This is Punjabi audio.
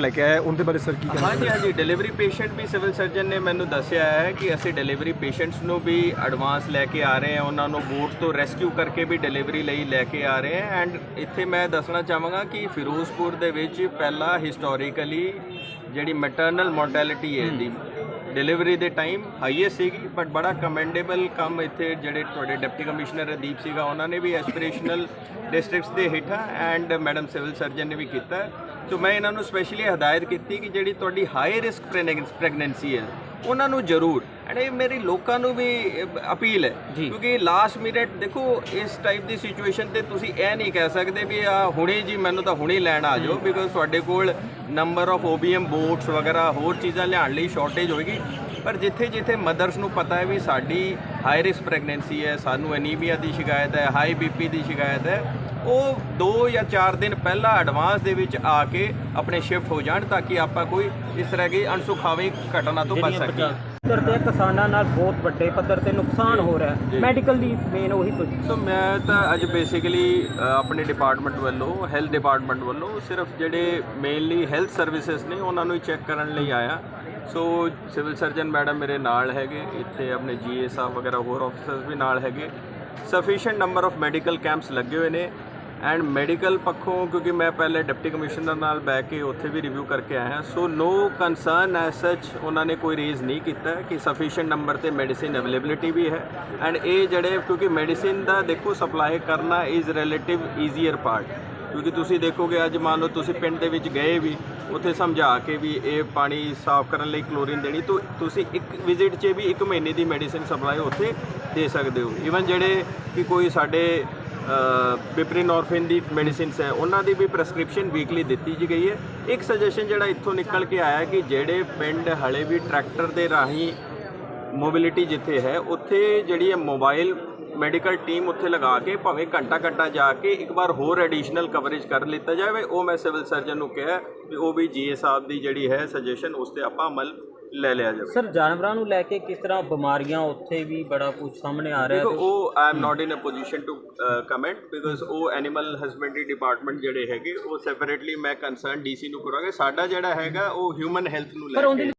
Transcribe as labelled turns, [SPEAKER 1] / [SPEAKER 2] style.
[SPEAKER 1] ਲੈ ਕੇ ਆਇਆ ਉਹਦੇ ਬਾਰੇ ਸਰ ਕੀ ਕਹਿਣਾ
[SPEAKER 2] ਹਾਂਜੀ ਹਾਂਜੀ ਡਿਲੀਵਰੀ ਪੇਸ਼ੈਂਟ ਵੀ ਸਿਵਲ ਸਰਜਨ ਨੇ ਮੈਨੂੰ ਦੱਸਿਆ ਹੈ ਕਿ ਅਸੀਂ ਡਿਲੀਵਰੀ ਪੇਸ਼ੈਂਟਸ ਨੂੰ ਵੀ ਐਡਵਾਂਸ ਲੈ ਕੇ ਆ ਰਹੇ ਹਾਂ, ਉਹਨਾਂ ਨੂੰ ਬੋਟ ਤੋਂ ਰੈਸਕਿਊ ਕਰਕੇ ਵੀ ਡਿਲੀਵਰੀ ਲਈ ਲੈ ਕੇ ਆ ਰਹੇ ਹਾਂ ਐਂਡ ਇੱਥੇ ਮੈਂ ਦੱਸਣਾ ਚਾਹਾਂਗਾ ਕਿ ਫਿਰੋਜ਼ਪੁਰ ਦੇ ਵਿੱਚ ਪਹਿਲਾਂ ਹਿਸਟੋਰੀਕਲੀ ਜਿਹੜੀ ਮੈਟਰਨਲ ਮੋਰਟੈਲਿਟੀ ਹੈ ਦੀ ਡਿਲੀਵਰੀ ਦੇ ਟਾਈਮ ਹਾਈਐਸਟ ਸੀਗੀ ਬਟ ਬੜਾ ਕਮੈਂਡੇਬਲ ਕੰਮ ਇੱਥੇ ਜਿਹੜੇ ਤੁਹਾਡੇ ਡਿਪਟੀ ਕਮਿਸ਼ਨਰ ਦੀਪ ਸੀਗਾ, ਉਹਨਾਂ ਨੇ ਵੀ ਐਸਪੀਰੇਸ਼ਨਲ ਡਿਸਟ੍ਰਿਕਟਸ ਦੇ ਹੇਠਾਂ ਐਂਡ ਮੈਡਮ ਸਿਵਲ ਸਰਜਨ ਨੇ ਵੀ ਕੀਤਾ ਸੋ ਮੈਂ ਇਹਨਾਂ ਨੂੰ ਸਪੈਸ਼ਲੀ ਹਦਾਇਤ ਕੀਤੀ ਕਿ ਜਿਹੜੀ ਤੁਹਾਡੀ ਹਾਈ ਰਿਸਕ ਪ੍ਰੈਗਨੈਂਸੀ ਹੈ ਉਹਨਾਂ ਨੂੰ ਜ਼ਰੂਰ ਐਂਡ ਇਹ ਮੇਰੀ ਲੋਕਾਂ ਨੂੰ ਵੀ ਅਪੀਲ ਹੈ। ਕਿਉਂਕਿ ਲਾਸਟ ਮਿੰਟ ਦੇਖੋ ਇਸ ਟਾਈਪ ਦੀ ਸਿਚੁਏਸ਼ਨ ਤੇ ਤੁਸੀਂ ਇਹ ਨਹੀਂ ਕਹਿ ਸਕਦੇ ਵੀ ਆ ਹੁਣੇ ਜੀ ਮੈਨੂੰ ਤਾਂ ਹੁਣੇ ਲੈਣ ਆ ਜਾਓ ਬਿਕਾਜ਼ ਤੁਹਾਡੇ ਕੋਲ ਨੰਬਰ ਆਫ OBM ਬੋਟਸ ਵਗੈਰਾ ਹੋਰ ਚੀਜ਼ਾਂ ਲਿਆਉਣ ਲਈ ਸ਼ਾਰਟੇਜ ਹੋਏਗੀ। ਪਰ ਜਿੱਥੇ ਜਿੱਥੇ ਮਦਰਸ ਨੂੰ ਪਤਾ ਹੈ ਵੀ ਸਾਡੀ ਹਾਈ ਰਿਸਕ ਪ੍ਰੈਗਨੈਂਸੀ ਹੈ ਸਾਨੂੰ ਐਨੀਮੀਆ ਦੀ ਸ਼ਿਕਾਇਤ ਹੈ ਹਾਈ ਬੀਪੀ ਦੀ ਸ਼ਿਕਾਇਤ ਹੈ ਉਹ 2 ਜਾਂ 4 ਦਿਨ ਪਹਿਲਾਂ ਐਡਵਾਂਸ ਦੇ ਵਿੱਚ ਆ ਕੇ ਆਪਣੇ ਸ਼ਿਫਟ ਹੋ ਜਾਣ ਤਾਂ ਕਿ ਆਪਾਂ ਕੋਈ ਇਸ ਤਰ੍ਹਾਂ ਦੀ ਅਣਸੁਖਾਵੀ ਘਟਨਾ ਤੋਂ ਬਚ ਸਕੀਏ।
[SPEAKER 3] ਪੱਧਰ ਤੇ ਕਿਸਾਨਾਂ ਨਾਲ ਬਹੁਤ ਵੱਡੇ ਪੱਧਰ ਤੇ ਨੁਕਸਾਨ ਹੋ ਰਿਹਾ ਹੈ। ਮੈਡੀਕਲ ਦੀ ਮੇਨ ਉਹੀ ਕੁਝ
[SPEAKER 2] ਸੋ ਮੈਂ ਤਾਂ ਅੱਜ ਬੇਸਿਕਲੀ ਆਪਣੇ ਡਿਪਾਰਟਮੈਂਟ ਵੱਲੋਂ ਹੈਲਥ ਡਿਪਾਰਟਮੈਂਟ ਵੱਲੋਂ ਸਿਰਫ ਜਿਹੜੇ ਮੇਨਲੀ ਹੈਲਥ ਸਰਵਿਸਿਜ਼ ਨੇ ਉਹਨਾਂ ਨੂੰ ਚੈੱਕ ਕਰਨ ਲਈ ਆਇਆ। ਸੋ ਸਿਵਲ ਸਰਜਨ ਮੈਡਮ ਮੇਰੇ ਨਾਲ ਹੈਗੇ। ਇੱਥੇ ਆਪਣੇ ਜੀਏ ਸਾਹਿਬ ਵਗੈਰਾ ਹੋਰ ਆਫੀਸਰਸ ਵੀ ਨਾਲ ਹੈਗੇ। Sufficient number of medical camps ਲੱਗੇ ਹੋਏ ਨੇ। ਐਂਡ ਮੈਡੀਕਲ ਪੱਖੋਂ ਕਿਉਂਕਿ ਮੈਂ ਪਹਿਲੇ ਡਿਪਟੀ ਕਮਿਸ਼ਨਰ ਨਾਲ ਬੈ ਕੇ ਉੱਥੇ ਵੀ ਰਿਵਿਊ ਕਰਕੇ ਆਇਆ ਸੋ ਨੋ ਕੰਸਰਨ ਐਸ ਸੱਚ ਉਹਨਾਂ ਨੇ ਕੋਈ ਰੇਜ਼ ਨਹੀਂ ਕੀਤਾ ਕਿ ਸਫੀਸ਼ੀਐਂਟ ਨੰਬਰ ਤੇ ਮੈਡੀਸਿਨ ਅਵੇਲੇਬਿਲਿਟੀ ਵੀ ਹੈ। ਐਂਡ ਇਹ ਜਿਹੜੇ ਕਿਉਂਕਿ ਮੈਡੀਸਿਨ ਦਾ ਦੇਖੋ ਸਪਲਾਈ ਕਰਨਾ ਇਜ਼ ਰਿਲੇਟਿਵ ਈਜ਼ੀਅਰ ਪਾਰਟ ਕਿਉਂਕਿ ਤੁਸੀਂ ਦੇਖੋਗੇ ਅੱਜ ਮੰਨ ਲਓ ਤੁਸੀਂ ਪਿੰਡ ਦੇ ਵਿੱਚ ਗਏ ਵੀ, ਉੱਥੇ ਸਮਝਾ ਕੇ ਵੀ ਇਹ ਪਾਣੀ ਸਾਫ਼ ਕਰਨ ਲਈ ਕਲੋਰੀਨ ਦੇਣੀ, ਤਾਂ, ਤੁਸੀਂ ਇੱਕ ਵਿਜ਼ਿਟ 'ਚ ਵੀ ਇੱਕ ਮਹੀਨੇ ਦੀ ਮੈਡੀਸਿਨ ਸਪਲਾਈ ਉੱਥੇ ਦੇ ਸਕਦੇ ਹੋ। ਈਵਨ ਜਿਹੜੇ ਕਿ ਕੋਈ ਸਾਡੇ ਪਿਪਰੀਨੋਰਫਿਨ ਦੀ ਮੈਡੀਸਿਨਸ ਹੈ, ਉਹਨਾਂ ਦੀ ਵੀ ਪ੍ਰੈਸਕ੍ਰਿਪਸ਼ਨ ਵੀਕਲੀ ਦਿੱਤੀ ਜੀ ਗਈ ਹੈ। ਇੱਕ ਸੁਜੈਸ਼ਨ ਜਿਹੜਾ ਇੱਥੋਂ ਨਿਕਲ ਕੇ ਆਇਆ ਕਿ ਜਿਹੜੇ ਪਿੰਡ ਹਲੇ ਵੀ ਟਰੈਕਟਰ ਦੇ ਰਾਹੀਂ ਮੋਬਿਲਿਟੀ ਜਿੱਥੇ ਹੈ, ਉੱਥੇ ਜਿਹੜੀ ਹੈ ਮੋਬਾਈਲ ਮੈਡੀਕਲ ਟੀਮ ਉੱਥੇ ਲਗਾ ਕੇ ਭਾਵੇਂ ਘੰਟਾ ਘੰਟਾ ਜਾ ਕੇ ਇੱਕ ਵਾਰ ਹੋਰ ਐਡੀਸ਼ਨਲ ਕਵਰੇਜ ਕਰ ਲਿੱਤਾ ਜਾਵੇ ਉਹ ਮੈਂ ਸਿਵਲ ਸਰਜਨ ਨੂੰ ਕਿਹਾ ਕਿ ਉਹ ਵੀ ਜੀਏ ਸਾਹਿਬ ਦੀ ਜਿਹੜੀ ਹੈ ਸੁਜੈਸ਼ਨ ਉਸ ਤੇ ਆਪਾਂ ਅਮਲ ਲੈ ਲਿਆ ਜਾਵੇ।
[SPEAKER 3] ਸਰ ਜਾਨਵਰਾਂ ਨੂੰ ਲੈ ਕੇ ਕਿਸ ਤਰ੍ਹਾਂ ਬਿਮਾਰੀਆਂ ਉੱਥੇ ਵੀ ਬੜਾ ਕੁਝ ਸਾਹਮਣੇ ਆ ਰਿਹਾ ਤੇ
[SPEAKER 2] ਉਹ I am not in a position to comment because ਉਹ ਐਨੀਮਲ ਹਸਬੈਂਡਰੀ ਡਿਪਾਰਟਮੈਂਟ ਜਿਹੜੇ ਹੈਗੇ ਉਹ ਸੈਪਰੇਟਲੀ ਮੈਂ ਕੰਸਰਨ ਡੀਸੀ ਨੂੰ ਕਰਾਂਗੇ। ਸਾਡਾ ਜਿਹੜਾ ਹੈਗਾ ਉਹ ਹਿਊਮਨ ਹੈਲਥ ਨੂੰ ਲੈ ਕੇ।